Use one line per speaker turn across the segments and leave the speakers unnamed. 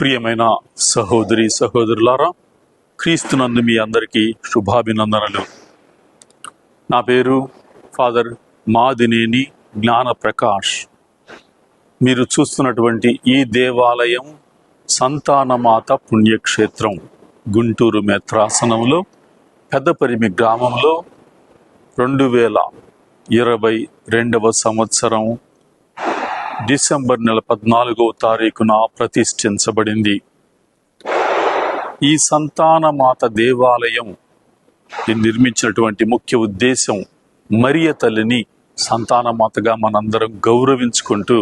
ప్రియమైన సహోదరి సహోదరులారా క్రీస్తునందు మీ అందరికీ శుభాభినందనలు. నా పేరు ఫాదర్ మాదినేని జ్ఞాన ప్రకాష్ మీరు చూస్తున్నటువంటి ఈ దేవాలయం సంతానమాత పుణ్యక్షేత్రం గుంటూరు మెత్రాసనంలో పెద్దపరిమి గ్రామంలో రెండు వేల ఇరవై రెండవ సంవత్సరం డిసెంబర్ నెల పద్నాలుగవ తారీఖున ప్రతిష్ఠించబడింది. ఈ సంతానమాత దేవాలయం నిర్మించినటువంటి ముఖ్య ఉద్దేశం మరియ తల్లిని సంతానమాతగా మనందరం గౌరవించుకుంటూ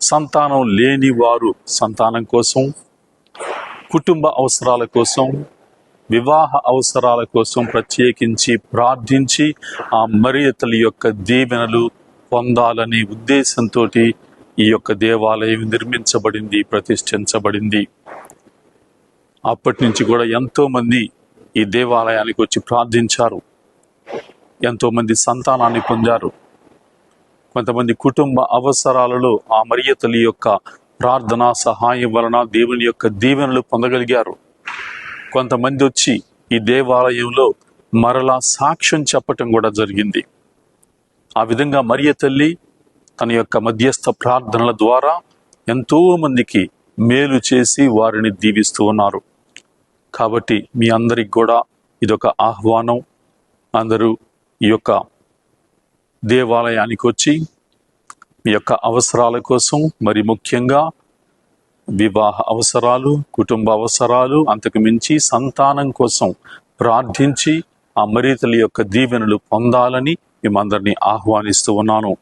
సంతానం లేని వారు సంతానం కోసం కుటుంబ అవసరాల కోసం వివాహ అవసరాల కోసం ప్రత్యేకించి ప్రార్థించి ఆ మరియ తల్లి యొక్క దీవెనలు పొందాలనే ఉద్దేశంతో ఈ యొక్క దేవాలయం నిర్మించబడింది ప్రతిష్ఠించబడింది. అప్పటి నుంచి కూడా ఎంతోమంది ఈ దేవాలయానికి వచ్చి ప్రార్థించారు. ఎంతోమంది సంతానాన్ని పొందారు. కొంతమంది కుటుంబ అవసరాలలో ఆ మరియతలి యొక్క ప్రార్థన సహాయం వలన దేవుని యొక్క దీవెనలు పొందగలిగారు. కొంతమంది వచ్చి ఈ దేవాలయంలో మరలా సాక్ష్యం చెప్పటం కూడా జరిగింది. ఆ విధంగా మరియ తల్లి తన యొక్క మధ్యస్థ ప్రార్థనల ద్వారా ఎంతో మందికి మేలు చేసి వారిని దీవిస్తూ ఉన్నారు. కాబట్టి మీ అందరికి కూడా ఇదొక ఆహ్వానం. అందరూ ఈ యొక్క దేవాలయానికి వచ్చి మీ యొక్క అవసరాల కోసం మరి ముఖ్యంగా వివాహ అవసరాలు కుటుంబ అవసరాలు అంతకు మించి సంతానం కోసం ప్రార్థించి ఆ మరీతల యొక్క దీవెనలు పొందాలని మిమ్మందరినీ ఆహ్వానిస్తూ ఉన్నాను.